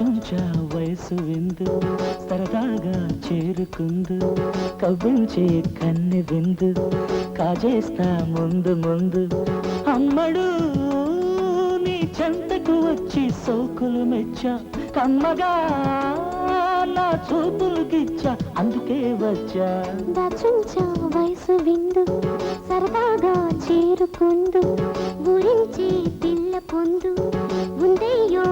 దాచుంచా వయసు విందు సరదాగా చేరుకుందు. కవ్వించే కన్నె విందు కాజేస్తా ముందు ముందు. అమ్మడు నీ చెంతకు వచ్చి సోకులు మెచ్చా. కమ్మగా నా చూపులు గిచ్చా అందుకే వచ్చా. దాచుంచా వయసు విందు సరదాగా చేరుకుందు. గురించి పిల్ల పొందు ఉందయ్యో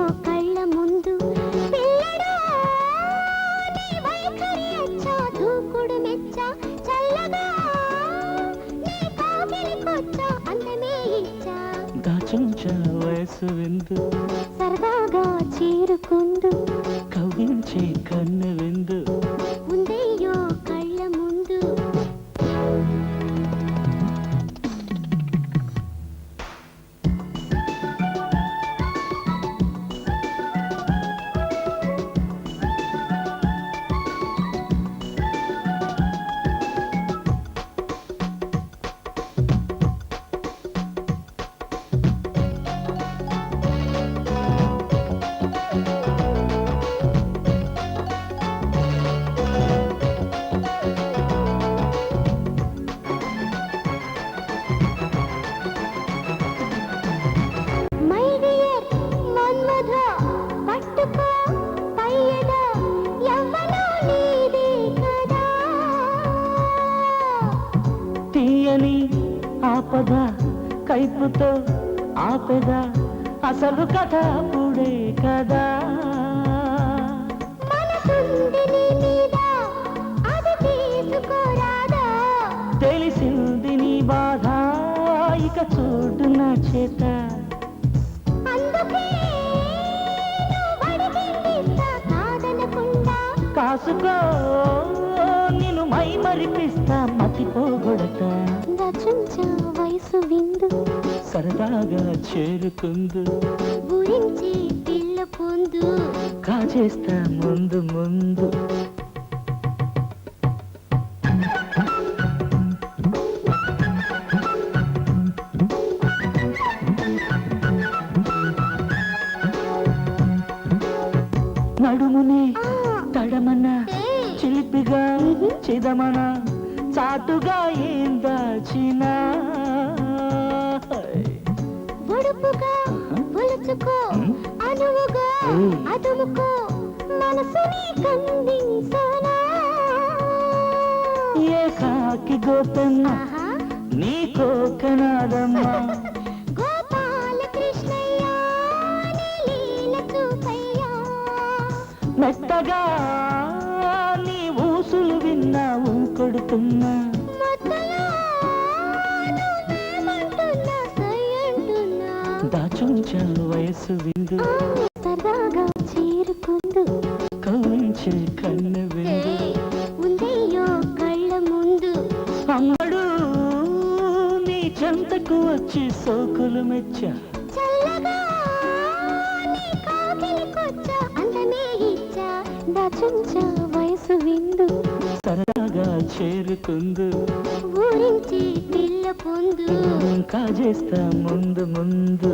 దాచుంచా వయసు విందు. సరదాగా చేరుకుందు. కవ్వించే కన్నె విందు. తీయని ఆపద కైపుతో ఆపెద అసలు కథ అప్పుడే కదా. తెలిసింది నీ బాధ ఇక చూడు నా చేత. కాసుకో మరిపిస్తా మతిపోగొడతా వయసు విందు. సరదాగా చేరుకుందు. గురించి పిల్ల పొందు. కాజేస్తా ముందు ముందు. నడుమునే ఆ, తడమన ఏ, చిలిపిగా చిదమన చాటుగా ఏం దాచినా. ఒడుపుగా ఒలుచుకో అనువుగా ఏయ్. అదుముకో మనసుని కందించనా. ఏ కాకి మెత్తగా కొడుతున్నా మధ్యలో వయసు విందు. సరదాగా చేరుకుందు కౌంచే కన్న విందు. ఏయ్, ఉందయ్యో కళ్ళ ముందు అమ్మడు నీ చెంతకు వచ్చి సోకులు మెచ్చా. చల్లగా నీ దాచుంచా వయసు విందు. చేరుకుందు ఊరించి పిల్ల పొందు. కాజేస్తా ముందు ముందు.